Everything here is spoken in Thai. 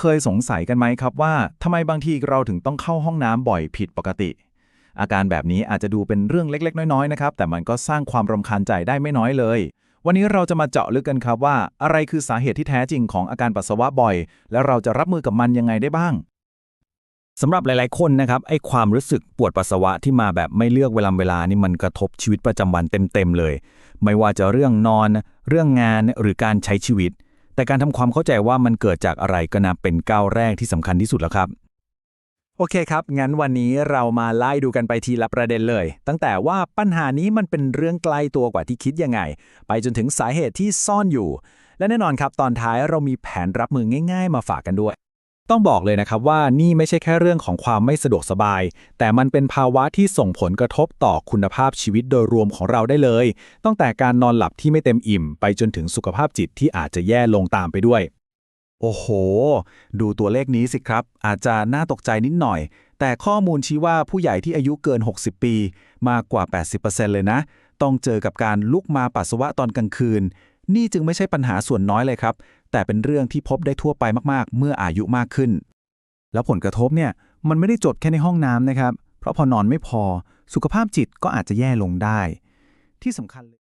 เคยสงสัยกันไหมครับว่าทำไมบางทีเราถึงต้องเข้าห้องน้ำบ่อยผิดปกติ อาการแบบนี้อาจจะดูเป็นเรื่องเล็ก ๆ น้อยๆนะครับแต่มันก็สร้างความรำคาญใจได้ไม่น้อยเลย วันนี้เราจะมาเจาะลึกกันครับว่า อะไรคือสาเหตุที่แท้จริงของอาการปัสสาวะบ่อย และเราจะรับมือกับมันยังไงได้บ้างสำหรับหลาย ๆ คนนะครับไอ้ความรู้สึกปวดปัสสาวะที่มาแบบไม่เลือกเวลาเวลานี่มันกระทบชีวิตประจำวันเต็ม ๆ เลย ไม่ว่าจะเรื่องนอน เรื่องงานหรือการใช้ชีวิต แต่การทำความเข้าใจว่ามันเกิดจากอะไรก็นับเป็นก้าวแรกที่สำคัญที่สุดแล้วครับ โอเคครับ งั้นวันนี้เรามาไล่ดูกันไปทีละประเด็นเลย ตั้งแต่ว่าปัญหานี้มันเป็นเรื่องไกลตัวกว่าที่คิดยังไง ไปจนถึงสาเหตุที่ซ่อนอยู่ และแน่นอนครับตอนท้ายเรามีแผนรับมือง่าย ๆ มาฝากกันด้วย ต้องบอกเลยนะครับว่านี่ไม่ใช่แค่เรื่องของความไม่สะดวกสบาย แต่มันเป็นภาวะที่ส่งผลกระทบต่อคุณภาพชีวิตโดยรวมของเราได้เลย ตั้งแต่การนอนหลับที่ไม่เต็มอิ่ม ไปจนถึงสุขภาพจิตที่อาจจะแย่ลงตามไปด้วย โอ้โห ดูตัวเลขนี้สิครับ อาจจะน่าตกใจนิดหน่อย แต่ข้อมูลชี้ว่าผู้ใหญ่ที่อายุเกิน 60 ปี มากกว่า 80%เลยนะ ต้องเจอกับการลุกมาปัสสาวะตอนกลางคืนนี่จึงไม่ใช่ปัญหาส่วนน้อยเลยครับ แต่เป็นเรื่องที่พบได้ทั่วไปมากๆ เมื่ออายุมากขึ้น แล้วผลกระทบเนี่ยมันไม่ได้จบแค่ในห้องน้ำนะครับ เพราะพอนอนไม่พอ สุขภาพจิตก็อาจจะแย่ลงได้ ที่สำคัญเลย